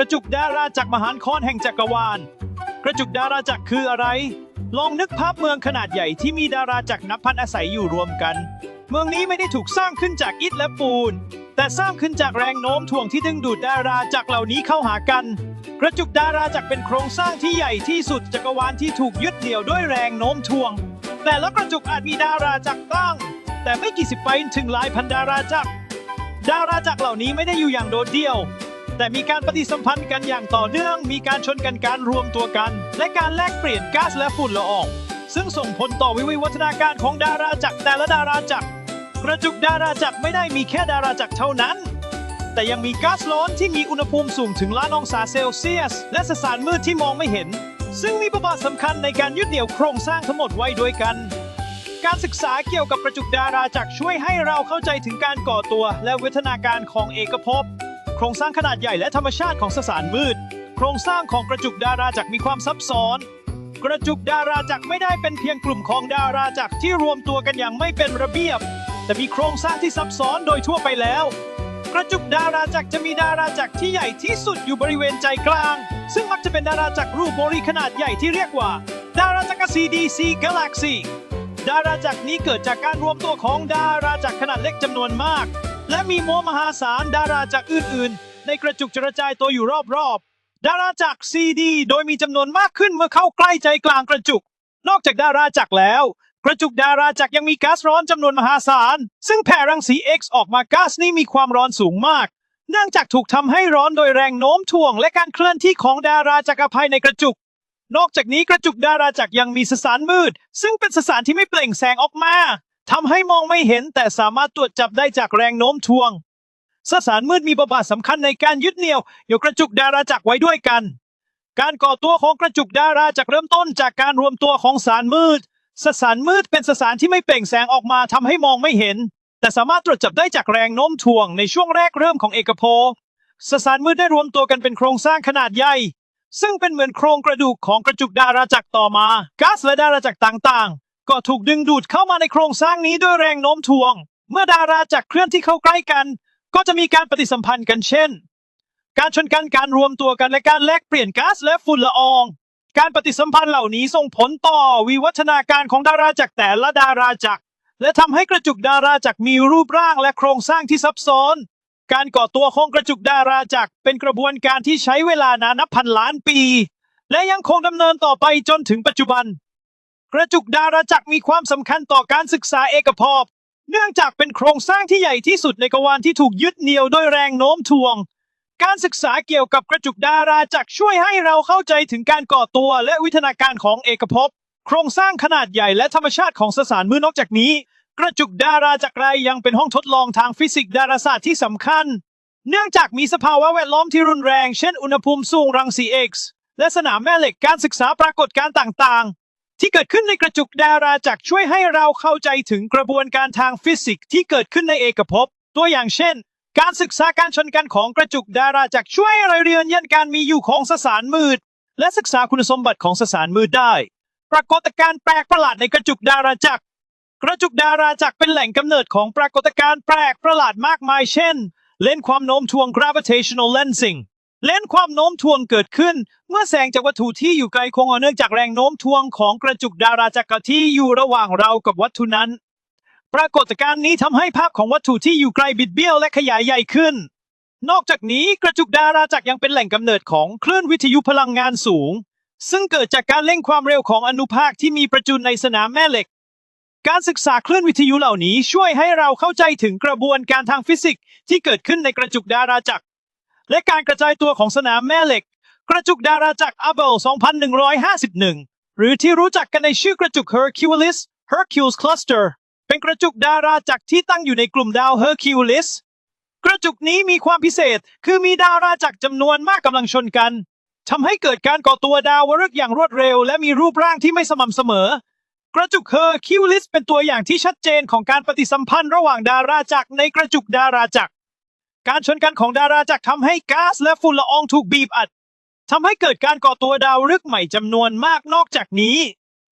ระจุกดาราจักรมหานครแห่งจักรวาล กระจุกดาราจักรคืออะไร ลองนึกภาพเมืองขนาดใหญ่ที่มีดาราจักรนับพันอาศัยอยู่รวมกัน เมืองนี้ไม่ได้ถูกสร้างขึ้นจากอิฐและปูน แต่สร้างขึ้นจากแรงโน้มถ่วงที่ดึงดูดดาราจักรเหล่านี้เข้าหากัน กระจุกดาราจักรเป็นโครงสร้างที่ใหญ่ที่สุดจักรวาลที่ถูกยึดเหนี่ยวด้วยแรงโน้มถ่วง แต่ละกระจุกอาจมีดาราจักรตั้ง แต่ไม่กี่สิบไปถึงหลายพันดาราจักรดาราจักรเหล่านี้ไม่ได้อยู่อย่างโดดเดี่ยว แต่มีการปฏิสัมพันธ์กันอย่างต่อเนื่อง มีการชนกันการรวมตัวกัน และการแลกเปลี่ยนก๊าซและฝุ่นละออง ซึ่งส่งผลต่อวิวัฒนาการของดาราจักรแต่ละดาราจักรกระจุกดาราจักรไม่ได้มีแค่ดาราจักรเท่านั้น แต่ยังมีก๊าซร้อนที่มีอุณหภูมิสูงถึงล้านองศาเซลเซียส และสสารมืดที่มองไม่เห็น ซึ่งมีบทบาทสำคัญในการยึดเหนี่ยวโครงสร้างทั้งหมดไว้ด้วยกันการศึกษาเกี่ยวกับกระจุกดาราจักรช่วยให้เราเข้าใจถึงการก่อตัวและวิวัฒนาการของเอกภพ โครงสร้างขนาดใหญ่และธรรมชาติของสสารมืด โครงสร้างของกระจุกดาราจักรมีความซับซ้อน กระจุกดาราจักรไม่ได้เป็นเพียงกลุ่มของดาราจักรที่รวมตัวกันอย่างไม่เป็นระเบียบ แต่มีโครงสร้างที่ซับซ้อนโดยทั่วไปแล้ว กระจุกดาราจักรจะมีดาราจักรที่ใหญ่ที่สุดอยู่บริเวณใจกลาง ซึ่งมักจะเป็นดาราจักรรูปโมรีขนาดใหญ่ที่เรียกว่า ดาราจักร CDC Galaxy ดาราจักรนี้เกิดจากการรวมตัวของดาราจักรขนาดเล็กจำนวนมาก และมีมวลมหาศาลดาราจักรอื่นๆ ในกระจุกกระจายตัวอยู่รอบๆ ดาราจักร CD โดยมีจำนวนมากขึ้นเมื่อเข้าใกล้ใจกลางกระจุก นอกจากดาราจักรแล้ว กระจุกดาราจักรยังมีก๊าซร้อนจำนวนมหาศาล ซึ่งแผ่รังสี X ออกมาก๊าซนี้มีความร้อนสูงมาก เนื่องจากถูกทำให้ร้อนโดยแรงโน้มถ่วง และการเคลื่อนที่ของดาราจักรภายในกระจุก นอกจากนี้กระจุกดาราจักรยังมีสสารมืด ซึ่งเป็นสสารที่ไม่เปล่งแสงออกมา ทำให้มองไม่เห็นแต่สามารถตรวจจับได้จากแรงโน้มถ่วง สสารมืดมีบทบาทสำคัญในการยึดเหนี่ยวอยู่กระจุกดาราจักรไว้ด้วยกัน การก่อตัวของกระจุกดาราจักรเริ่มต้นจากการรวมตัวของสารมืด สสารมืดเป็นสสารที่ไม่เปล่งแสงออกมาทำให้มองไม่เห็น แต่สามารถตรวจจับได้จากแรงโน้มถ่วงในช่วงแรกเริ่มของเอกภพสสารมืดได้รวมตัวกันเป็นโครงสร้างขนาดใหญ่ ซึ่งเป็นเหมือนโครงกระดูกของกระจุกดาราจักรต่อมาก๊าซและดาราจักรต่างๆ ก็ถูกดึงดูดเข้ามาในโครงสร้างนี้ด้วยแรงโน้มถ่วง เมื่อดาราจักรเคลื่อนที่เข้าใกล้กัน ก็จะมีการปฏิสัมพันธ์กันเช่น การชนกันการรวมตัวกันและการแลกเปลี่ยนก๊าซและฝุ่นละออง การปฏิสัมพันธ์เหล่านี้ส่งผลต่อวิวัฒนาการของดาราจักรแต่ละดาราจักรและทำให้กระจุกดาราจักรมีรูปร่างและโครงสร้างที่ซับซ้อน การก่อตัวของกระจุกดาราจักรเป็นกระบวนการที่ใช้เวลานานนับพันล้านปี และยังคงดำเนินต่อไปจนถึงปัจจุบัน กระจุกดาราจักรมีความสำคัญต่อการศึกษาเอกภพเนื่องจากเป็นโครงสร้างที่ใหญ่ที่สุดในกวาลที่ถูกยึดเหนี่ยวด้วยแรงโน้มถ่วง การศึกษาเกี่ยวกับกระจุกดาราจักรช่วยให้เราเข้าใจถึงการก่อตัวและวิทนาการของเอกภพโครงสร้างขนาดใหญ่และธรรมชาติของสสารมือนอกจากนี้ กระจุกดาราจักรยังเป็นห้องทดลองทางฟิสิกส์ดาราศาสตร์ที่สำคัญ เนื่องจากมีสภาวะแวดล้อมที่รุนแรง เช่น อุณหภูมิสูงรังสี X และสนามแม่เหล็กการศึกษาปรากฏการณ์ต่าง ที่เกิดขึ้นในกระจุกดาราจักรช่วยให้เราเข้าใจถึงกระบวนการทางฟิสิกส์ที่เกิดขึ้นในเอกภพ ตัวอย่างเช่น การศึกษาการชนกันของกระจุกดาราจักรช่วยเราเรียนยันการมีอยู่ของสสารมืด และศึกษาคุณสมบัติของสสารมืดได้ ปรากฏการณ์แปลกประหลาดในกระจุกดาราจักร กระจุกดาราจักรเป็นแหล่งกำเนิดของปรากฏการณ์แปลกประหลาดมากมายเช่น เลนส์ความโน้มถ่วง gravitational lensing เลนส์ความโน้มถ่วงเกิดขึ้น เมื่อแสงจากวัตถุที่อยู่ไกลคงเอเนื่องจากแรงโน้มถ่วงของกระจุกดาราจักรที่อยู่ระหว่างเรากับวัตถุนั้น ปรากฏการณ์นี้ทำให้ภาพของวัตถุที่อยู่ไกลบิดเบี้ยวและขยายใหญ่ขึ้น นอกจากนี้กระจุกดาราจักรยังเป็นแหล่งกำเนิดของคลื่นวิทยุพลังงานสูง ซึ่งเกิดจากการเร่งความเร็วของอนุภาคที่มีประจุในสนามแม่เหล็ก การศึกษาคลื่นวิทยุเหล่านี้ช่วยให้เราเข้าใจถึงกระบวนการทางฟิสิกส์ที่เกิดขึ้นในกระจุกดาราจักร และการกระจายตัวของสนามแม่เหล็ก กระจุกดาราจักอัเบล 2151 หรือที่รู้จักกันในชื่อกระจุก Hercules Hercules Cluster เป็นกระจุกดาราจักที่ตั้งอยู่ในกลุ่มดาว Hercules กระจุกนี้มีความพิเศษคือมีดาราจักจำนวนมากกำลังชนกันทำให้เกิดการก่อตัวดาวฤกษ์อย่างรวดเร็ว และมีรูปร่างที่ไม่สม่ำเสมอ กระจุกเฮอร์คิวลิสเป็นตัวอย่างที่ชัดเจนของการปฏิสัมพันธ์ระหว่างดาราจักรในกระจุกดาราจักร การชนกันของดาราจักรทำให้ก๊าซและฝุ่นละอองถูกบีบอัดทำให้เกิดการก่อตัวดาวฤกษ์ใหม่จำนวนมากนอกจากนี้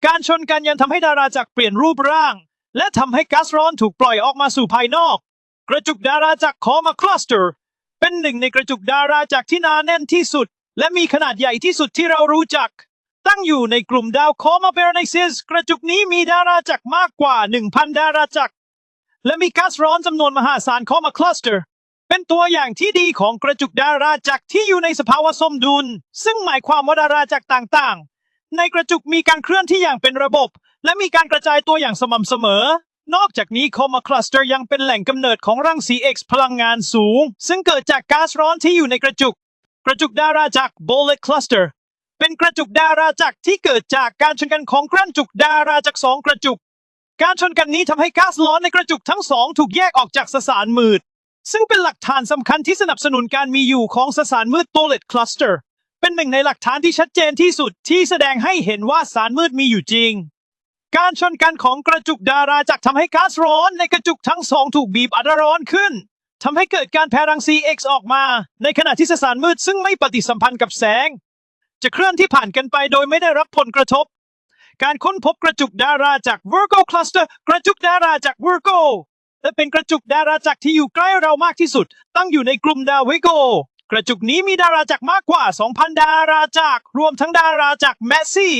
การชนกันยังทำให้ดาราจักรเปลี่ยนรูปร่าง และทำให้ก๊าซร้อนถูกปล่อยออกมาสู่ภายนอก กระจุกดาราจักรขอมาคลัสเตอร์ เป็นหนึ่งในกระจุกดาราจักรที่หนาแน่นที่สุด และมีขนาดใหญ่ที่สุดที่เรารู้จัก ตั้งอยู่ในกลุ่มดาวโคมาเบรนิซิสกระจุกนี้มีดาราจักรมากกว่า 1,000 ดาราจักรและมีก๊าซร้อนจำนวนมหาศาลเข้ามาคลัสเตอร์ เป็นตัวอย่างที่ดีของกระจุกดาราจักรที่อยู่ในสภาวะสมดุล ซึ่งหมายความว่าดาราจักรต่างๆ ในกระจุกมีการเคลื่อนที่อย่างเป็นระบบ และมีการกระจายตัวอย่างสม่ำเสมอ นอกจากนี้โคมาคลัสเตอร์ยังเป็นแหล่งกำเนิดของรังสี X พลังงานสูง ซึ่งเกิดจากก๊าซร้อนที่อยู่ในกระจุก กระจุกดาราจักร Bullet Cluster เป็นกระจุกดาราจักรที่เกิดจากการชนกันของกระจุกดาราจักรสองกระจุก การชนกันนี้ทำให้ก๊าซร้อนในกระจุกทั้งสองถูกแยกออกจากสสารมืด ซึ่งเป็นหลักฐานสำคัญที่สนับสนุนการมีอยู่ของสสารมืด Bullet Cluster เป็นหนึ่งในหลักฐานที่ชัดเจนที่สุดที่แสดงให้เห็นว่าสารมืดมีอยู่จริง การชนกันของกระจุกดาราจักรทำให้ก๊าซร้อนในกระจุกทั้งสองถูกบีบอัดร้อนขึ้นทำให้เกิดการแผ่รังสี X ออกมา ในขณะที่สสารมืดซึ่งไม่ปฏิสัมพันธ์กับแสง จะเคลื่อนที่ผ่านกันไปโดยไม่ได้รับผลกระทบ การค้นพบกระจุกดาราจาก Virgo Cluster กระจุกดาราจาก Virgo และเป็นกระจุกดาราจักรที่อยู่ใกล้เรามากที่สุด ตั้งอยู่ในกลุ่มดาววิโก กระจุกนี้มีดาราจักรมากกว่า 2,000 ดาราจักรรวมทั้งดาราจักรแมสซี่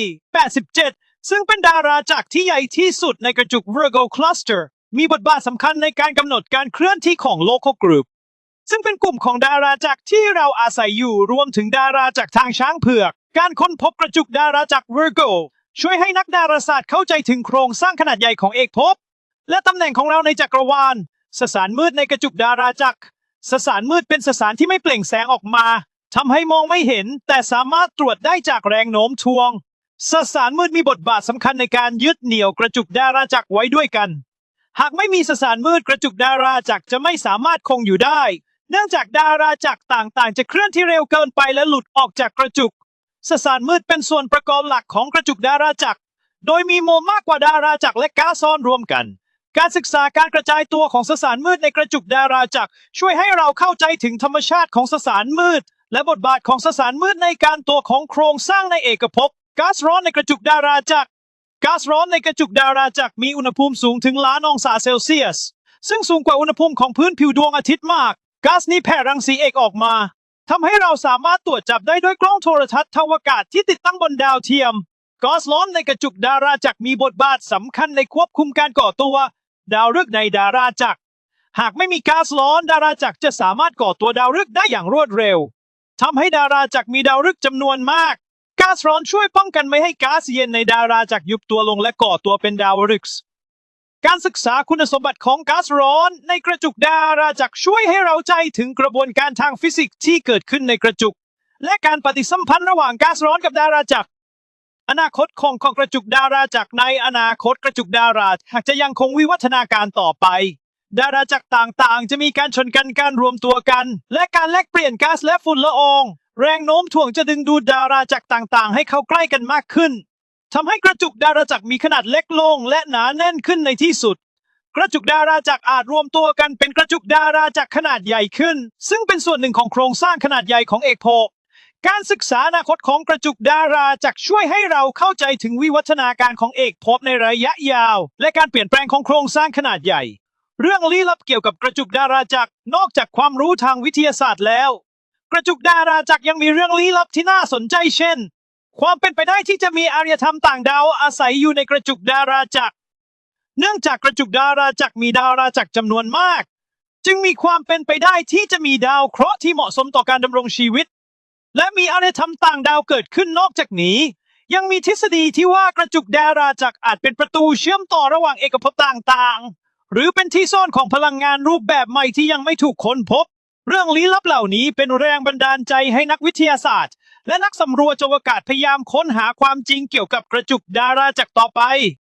87 ซึ่งเป็นดาราจักรที่ใหญ่ที่สุดในกระจุก Virgo Cluster มีบทบาทสำคัญในการกำหนดการเคลื่อนที่ของ Local Group ซึ่งเป็นกลุ่มของดาราจักรที่เราอาศัยอยู่รวมถึงดาราจักรทางช้างเผือก การค้นพบกระจุกดาราจักร Virgo ช่วยให้นักดาราศาสตร์เข้าใจถึงโครงสร้างขนาดใหญ่ของเอกภพ และตำแหน่งของเราในจักรวาล สสารมืดในกระจุกดาราจักร สสารมืดเป็นสสารที่ไม่เปล่งแสงออกมาทำให้มองไม่เห็น แต่สามารถตรวจได้จากแรงโน้มถ่วง สสารมืดมีบทบาทสำคัญในการยึดเหนี่ยวกระจุกดาราจักรไว้ด้วยกัน หากไม่มีสสารมืดกระจุกดาราจักรจะไม่สามารถคงอยู่ได้ เนื่องจากดาราจักรต่างๆ จะเคลื่อนที่เร็วเกินไปและหลุดออกจากกระจุก สสารมืดเป็นส่วนประกอบหลักของกระจุกดาราจักร โดยมีโมลมากกว่าดาราจักรและก๊าซซ้อนรวมกัน การศึกษาการกระจายตัวของสสารมืดในกระจุกดาราจักรช่วยให้เราเข้าใจถึงธรรมชาติของสสารมืด และบทบาทของสสารมืดในการตัวของโครงสร้างในเอกภพก๊าซร้อนในกระจุกดาราจักรก๊าซร้อนในกระจุกดาราจักรมีอุณหภูมิสูงถึงล้านองศาเซลเซียส ซึ่งสูงกว่าอุณหภูมิของพื้นผิวดวงอาทิตย์มากก๊าซนี้แผ่รังสีเอกออกมาทำให้เราสามารถตรวจจับได้ด้วยกล้องโทรทัศน์ทวากาศที่ติดตั้งบนดาวเทียมก๊าซร้อนในกระจุกดาราจักรมีบทบาทสำคัญในควบคุมการก่อตัว ดาวฤกษ์ในดาราจักร หากไม่มีก๊าซร้อนดาราจักรจะสามารถก่อตัวดาวฤกษ์ได้อย่างรวดเร็วทำให้ดาราจักรมีดาวฤกษ์จำนวนมากก๊าซร้อนช่วยป้องกันไม่ให้ก๊าซเย็นในดาราจักรยุบตัวลงและก่อตัวเป็นดาวฤกษ์การศึกษาคุณสมบัติของก๊าซร้อนในกระจุกดาราจักรช่วยให้เราใจถึงกระบวนการทางฟิสิกส์ที่เกิดขึ้นในกระจุก และการปฏิสัมพันธ์ระหว่างก๊าซร้อนกับดาราจักร อนาคตของของกระจุกดาราจักรในอนาคตกระจุกดาราหากจะยังคงวิวัฒนาการต่อไป ดาราจักรต่างๆ จะมีการชนกันการรวมตัวกัน และการแลกเปลี่ยนก๊าซและฝุ่นละออง แรงโน้มถ่วงจะดึงดูดดาราจักรต่างๆ ให้เข้าใกล้กันมากขึ้นทำให้กระจุกดาราจักรมีขนาดเล็กลงและหนาแน่นขึ้นในที่สุด กระจุกดาราจักรอาจรวมตัวกันเป็นกระจุกดาราจักรขนาดใหญ่ขึ้น ซึ่งเป็นส่วนหนึ่งของโครงสร้างขนาดใหญ่ของเอกภพ การศึกษาอนาคตของกระจุกดาราจักรช่วยให้เราเข้าใจถึงวิวัฒนาการของเอกภพในระยะยาว และการเปลี่ยนแปลงของโครงสร้างขนาดใหญ่ เรื่องลี้ลับเกี่ยวกับกระจุกดาราจักรนอกจากความรู้ทางวิทยาศาสตร์แล้ว กระจุกดาราจักรยังมีเรื่องลี้ลับที่น่าสนใจเช่น ความเป็นไปได้ที่จะมีอารยธรรมต่างดาวอาศัยอยู่ในกระจุกดาราจักรเนื่องจากกระจุกดาราจักรมีดาราจักรจำนวนมาก จึงมีความเป็นไปได้ที่จะมีดาวเคราะห์ที่เหมาะสมต่อการดำรงชีวิต และมีอารยธรรมต่างดาวเกิดขึ้นนอกจากนี้ ยังมีทฤษฎีที่ว่ากระจุกดาราจักรอาจเป็นประตูเชื่อมต่อระหว่างเอกภพต่างๆ หรือเป็นที่ซ่อนของพลังงานรูปแบบใหม่ที่ยังไม่ถูกค้นพบ เรื่องลี้ลับเหล่านี้เป็นแรงบันดาลใจให้นักวิทยาศาสตร์ และนักสำรวจอวกาศพยายามค้นหาความจริงเกี่ยวกับกระจุกดาราจักรต่อไป